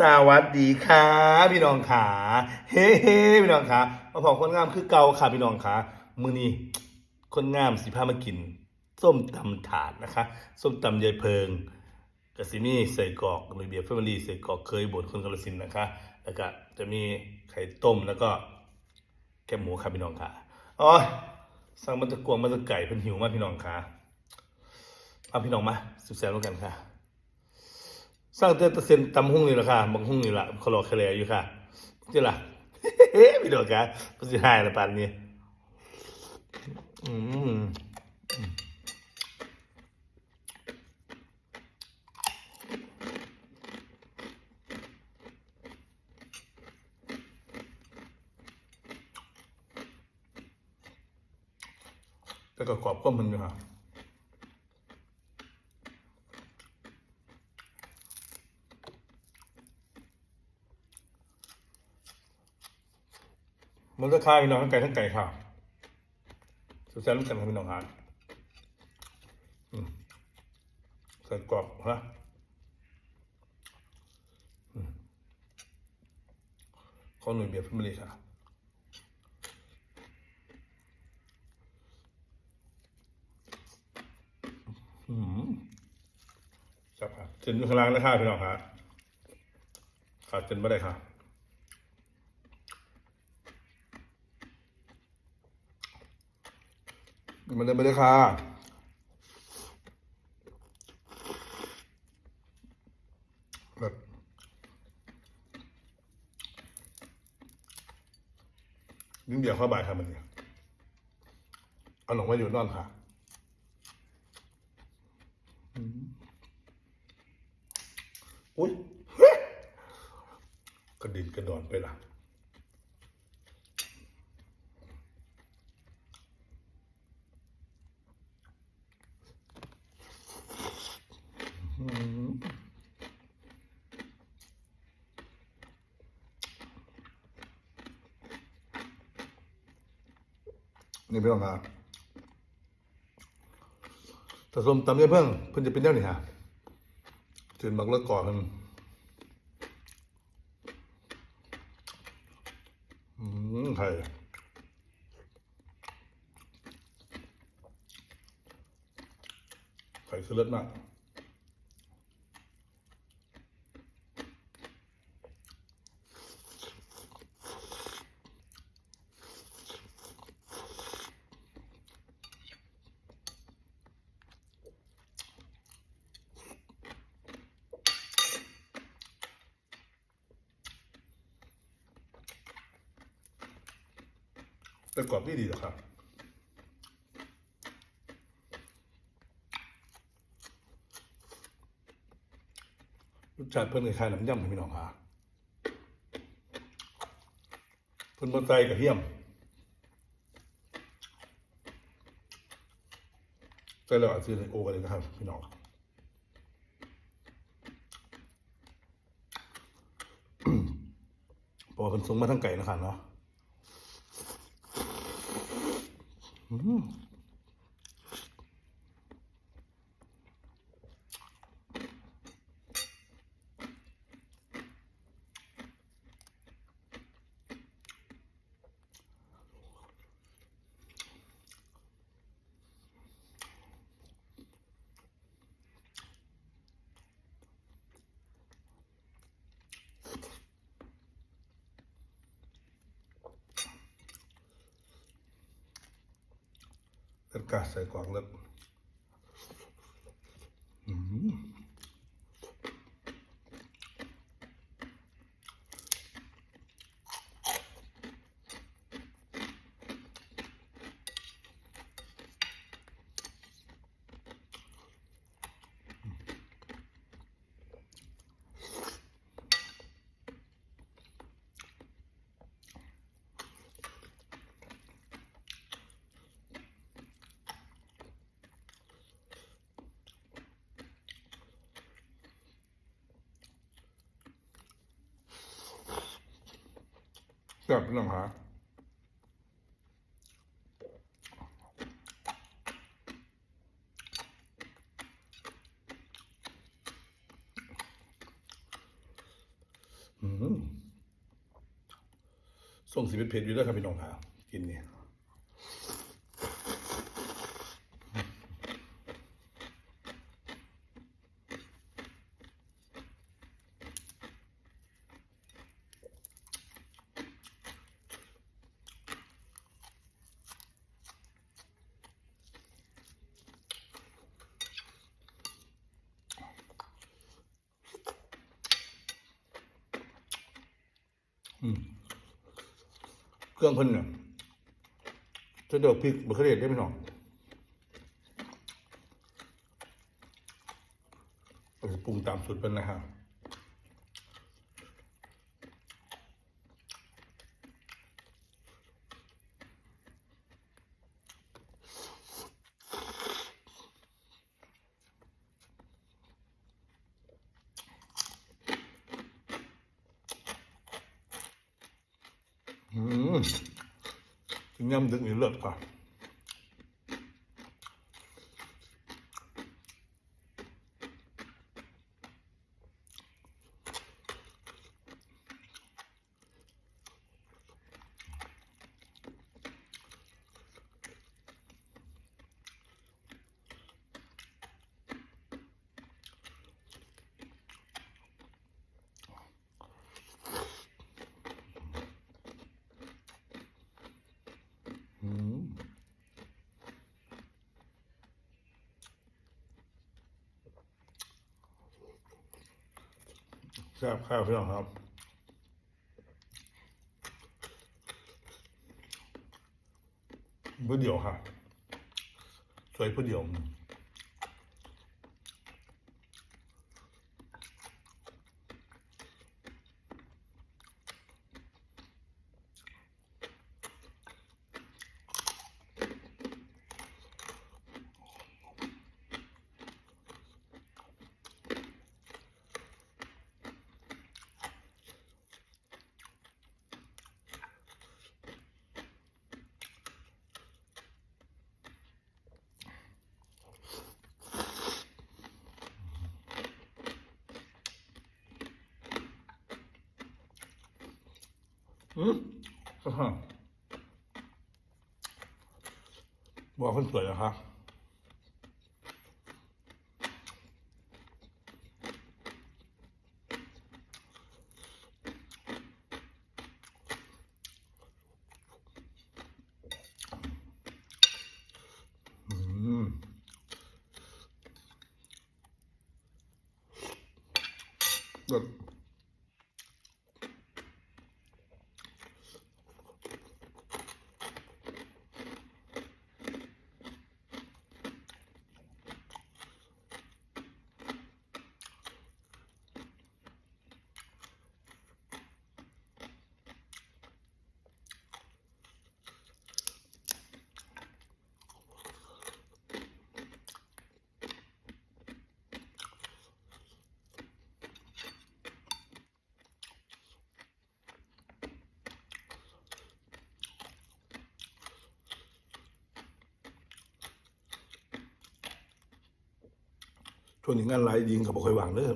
สวัสดีค่ะพี่น้องขาเฮ้เฮ้พี่น้องขามาพอคนงามคือเก่าค่ะพี่น้องขามือนี้คนงามสิพามากิน ส้มตำถาดนะคะ ส้มตำยายเพิงกสิมีใส่กอกหรือเบียร์แฟมิลี่ใส่กอกเคยบดคนกระสินนะคะ แล้วก็จะมีไข่ต้มแล้วก็แกงหมูค่ะพี่น้องขาอ๋อสั่งมันตะกวงมันตะไก่เพิ่นหิวมากพี่น้องขาเอาพี่น้องมาสุดแสนแล้วกันค่ะ สร้างแต่ตะเซนตำหุ้งนี่แหละค่ะบางหุ้งนี่แหละเขาหลอกแคลอยู่ค่ะนี่ล่ะพี่ดอกกะภาษีหายละปานนี้อืมแต่ก็กรอบก้มมันอยู่ค่ะ มันจะคาพี่น้องทั้งไก่ทั้งไก่ค่ะสุดแสนรู้กันครับพี่น้องฮะอืมใส่กรอบฮะข้าวหนุ่ยเบียร์พิมพ์เลยค่ะจับค่ะเจนข้างล่างเลยค่ะพี่น้องฮะขาดเจนไม่ได้ค่ะ มันเดินไปเลยค่ะแบบยิ่งเดียวเข้าบ่ายค่ะมันเนี่ยเอาหลงไว้อยู่นอนค่ะอุ้ยกระดิ่งกระดอนไปละ อืม นี่พี่น้องครับแต่ส้มตำเนี่ยเพิ่งเพิ่นจะเป็นแนวนี่ฮะจืนบักเลิกก่อนมันอืมไข่ไข่คือเลิศมาก แต่กรอบนี่ดีหรอครับ รสชาติเพิ่นคล้ายๆน้ำยำพี่น้องค่ะเพิ่นบนใจกระเทียมใจแล้วอาจจะในโอกันเลยนะครับพี่น้องพอเพิ่นส่งมาทั้งไก่นะครับเนาะ แล้วก็ใแซ่บพี่น้องฮะอืมส่งสีเป็นเพจอยู่ด้วยครับพี่น้องหากินเนี่ย เครื่องพ่นเนี่ยจะเดือดพริกมะเขือเทศได้พี่น้องปรุงตามสูตรเป็นนะครับ อืมถึงย่ำดึก แซ่บข้าวพี่น้องครับ เพื่อเดียวค่ะ สวยเพื่อเดียว อืมอ่าฮะ บอกคนสวยนะครับอืมแบบ ช่วงนี้งานหลายยิงกับบ่ค่อยวางเด้อ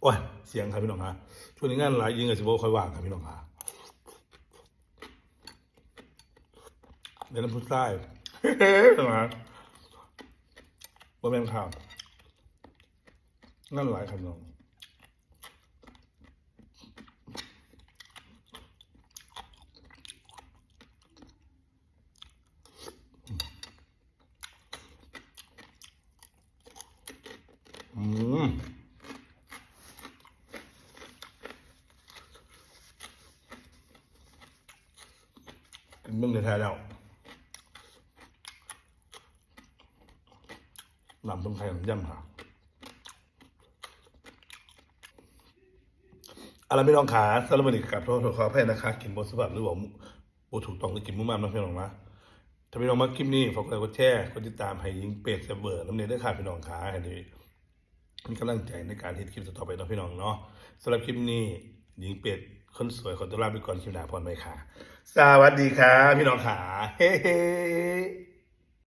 โอ้ยเสียงครับพี่น้องฮะช่วงนี้งานหลายยิงกับสิบ่ค่อยวางครับพี่น้องฮะเดี๋ยวน้ำพุทรายเฮ้ยมบ่แม่นข่าวงานหลายครับน้อง อืมกิน เมืองแท้ๆแล้วนำต้องไทยย่ำค่ะอะไรไม่ต้องขาสารบันิกกับโทษขออภัยนะคะ กินบนสบับหรือว่าบถูกต้องหรือกินมุ่มั่นะพี่น้องนะถ้าพี่น้องมาคลิปนี้ฝากกดไลค์กดแชร์กดติดตามให้ยิงเป็ดเสเบอร์น้ำเนยด้วยค่ะพี่น้องขาให้ดีมีกำลังใจในการเฮ็ดคลิปต่อไปนะพี่น้องเนาะสำหรับคลิปนี้หญิงเป็ด คนสวยขอตัวลาไปก่อนคลิปหน้าพรไปค่ะ สวัสดีค่ะพี่น้องขาเฮ้